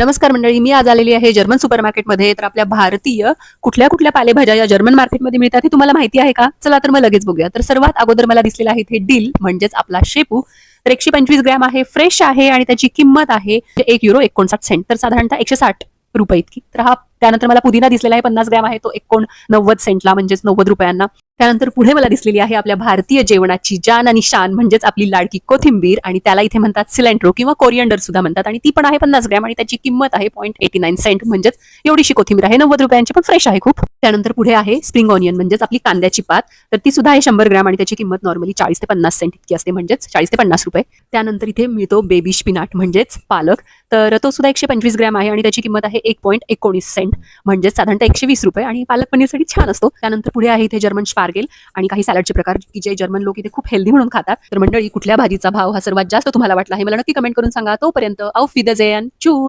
नमस्कार मंडळी मी आज आलेली आहे जर्मन सुपर मार्केटमध्ये तर आपल्या भारतीय कुठल्या कुठल्या पालेभाज्या या जर्मन मार्केटमध्ये मिळतात हे तुम्हाला माहिती आहे का? चला तर मग लगेच बघूया. तर सर्वात अगोदर मला दिसलेला आहे इथे डील म्हणजेच आपला शेपू. तर एकशे पंचवीस ग्रॅम आहे फ्रेश आहे आणि त्याची किंमत आहे एक युरो एकोणसाठ सेंट तर साधारणतः एकशे साठ रुपये इतकी. तर हा त्यानंतर मला पुदिना दिसलेला आहे पन्नास ग्रॅम आहे तो एकोणनव्वद सेंटला म्हणजेच नव्वद रुपयांना. त्यानंतर पुढे मला दिसलेली आहे आपल्या भारतीय जेवणाची जान आणि शान म्हणजेच आपली लाडकी कोथिंबीर आणि त्याला इथे म्हणतात सिलेंट्रो किंवा कोरिअंडर सुद्धा म्हणतात. आणि ती पण आहे पन्नास ग्रॅम आणि त्याची किंमत आहे पॉईंट एटी नाईन सेंट म्हणजेच एवढीशी कोथिंबीर आहे. नव्वद रुपयांची पण फ्रेश आहे खूप. त्यानंतर पुढे आहे स्प्रिंग ऑनियन म्हणजेच आपली कांद्याची पात. तर ती सुद्धा आहे शंभर ग्रॅम आणि त्याची किंमत नॉर्मली चाळीस ते पन्नास सेंट इतकी असते म्हणजेच चाळीस ते पन्नास रुपये. त्यानंतर इथे मिळतो बेबी स्पिनाट म्हणजेच पालक. तर तो सुद्धा एकशे पंचवीस ग्रॅम आहे आणि त्याची किंमत आहे एक पॉईंट एकोणीस सेंट म्हणजेच साधारणतः एकशे वीस रुपये आणि पालक पनीरसाठी छान असतो. त्यानंतर पुढे आहे इथे जर्मन स्पार्गेल आणि काही सॅलडचे प्रकार की जे जर्मन लोक इथे खूप हेल्दी म्हणून खातात. तर मंडळी कुठल्या भाजीचा भाव हा सर्वात जास्त तुम्हाला वाटला आहे मला नक्की कमेंट करून सांगा. तोपर्यंत औ फिदजेन चू